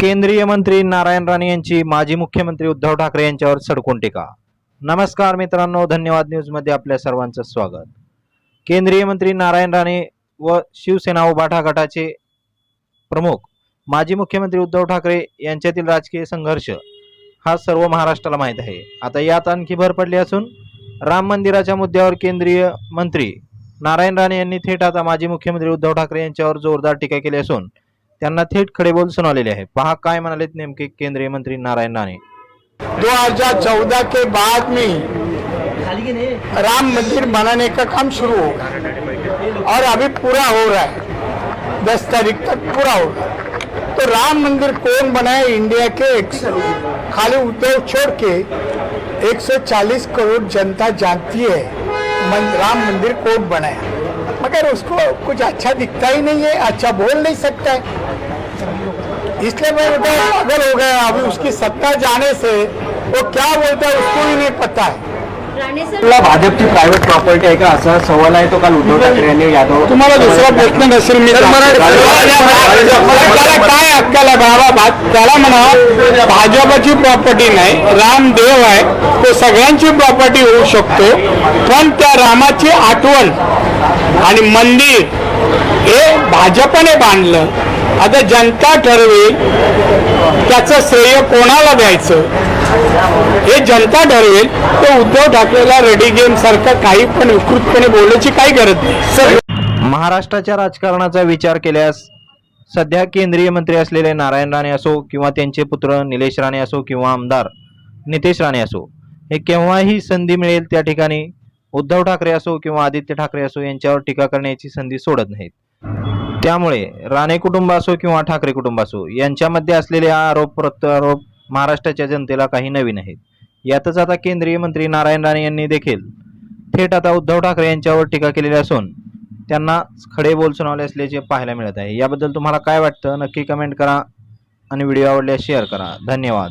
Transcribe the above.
केंद्रीय मंत्री नारायण राणे यांची माजी मुख्यमंत्री उद्धव ठाकरे यांच्यावर सडकून टीका. नमस्कार मित्रांनो धन्यवाद न्यूजमध्ये आपल्या सर्वांचं स्वागत. केंद्रीय मंत्री नारायण राणे व शिवसेना उभाठा गटाचे प्रमुख माजी मुख्यमंत्री उद्धव ठाकरे यांच्यातील राजकीय संघर्ष हा सर्व महाराष्ट्राला माहीत आहे. आता यात आणखी भर पडली असून राम मंदिराच्या मुद्द्यावर केंद्रीय मंत्री नारायण राणे यांनी थेट आता माजी मुख्यमंत्री उद्धव ठाकरे यांच्यावर जोरदार टीका केली असून त्यांना थेट खडे बोल सुनावलेले आहे. पहा काय म्हणालेत नेमके केंद्रीय मंत्री नारायण राणे 2014 के बाद में राम मंदिर बनाने का काम शुरू होगा और अभी पूरा हो रहा है। दस तारीख तक पूरा होगा तो राम मंदिर कौन बनाए इंडिया के? एक खाली उद्योग छोड़ के 140 करोड़ जनता जानती है। राम मंदिर कौन बनाया? मगर उसको कुछ अच्छा दिखता ही नहीं है अच्छा बोल नहीं सकता है इसलिए मैं बेटा पागल हो गया अभी उसकी सत्ता जाने से वो क्या बोलता है उसको ही नहीं पता है राणे भाजपची प्रायव्हेट प्रॉपर्टी आहे का असा सवाल आहे तो काल उद्धव ठाकरे यांनी यादव तुम्हाला दुसरा प्रश्न नसेल मी त्याला काय अक्कल आहे बाबा त्याला म्हणा भाजपची प्रॉपर्टी नाही राम देव आहे तो सगळ्यांची प्रॉपर्टी होऊ शकतो पण त्या रामाची आठवण आणि मंदिर हे भाजपने बांधलं. आता जनता ठरवेल त्याचं श्रेय कोणाला द्यायचं? हे जनता ठरवेल. तर उद्धव ठाकरेला रेडी गेम सारखं काही पण विकृतपणे बोलायची काही गरज नाही. सर महाराष्ट्राच्या राजकारणाचा विचार केल्यास सध्या केंद्रीय मंत्री असलेले नारायण राणे असो किंवा त्यांचे पुत्र निलेश राणे असो किंवा आमदार नितेश राणे असो हे केव्हाही संधी मिळेल त्या ठिकाणी उद्धव ठाकरे असो किंवा आदित्य ठाकरे असो यांच्यावर टीका करण्याची संधी सोडत नाहीत. त्यामुळे राणे कुटुंब असो किंवा ठाकरे कुटुंब असो यांच्यामध्ये असलेले आरोप प्रत्यारोप महाराष्ट्राच्या जनतेला काही नवीन आहेत. यातच आता केंद्रीय मंत्री नारायण राणे यांनी देखील थेट आता उद्धव ठाकरे यांच्यावर टीका केलेली असून त्यांना खडे बोल सुनावले असल्याचे पाहायला मिळत आहे. याबद्दल तुम्हाला काय वाटतं? नक्की कमेंट करा आणि व्हिडिओ आवडल्यास शेअर करा. धन्यवाद.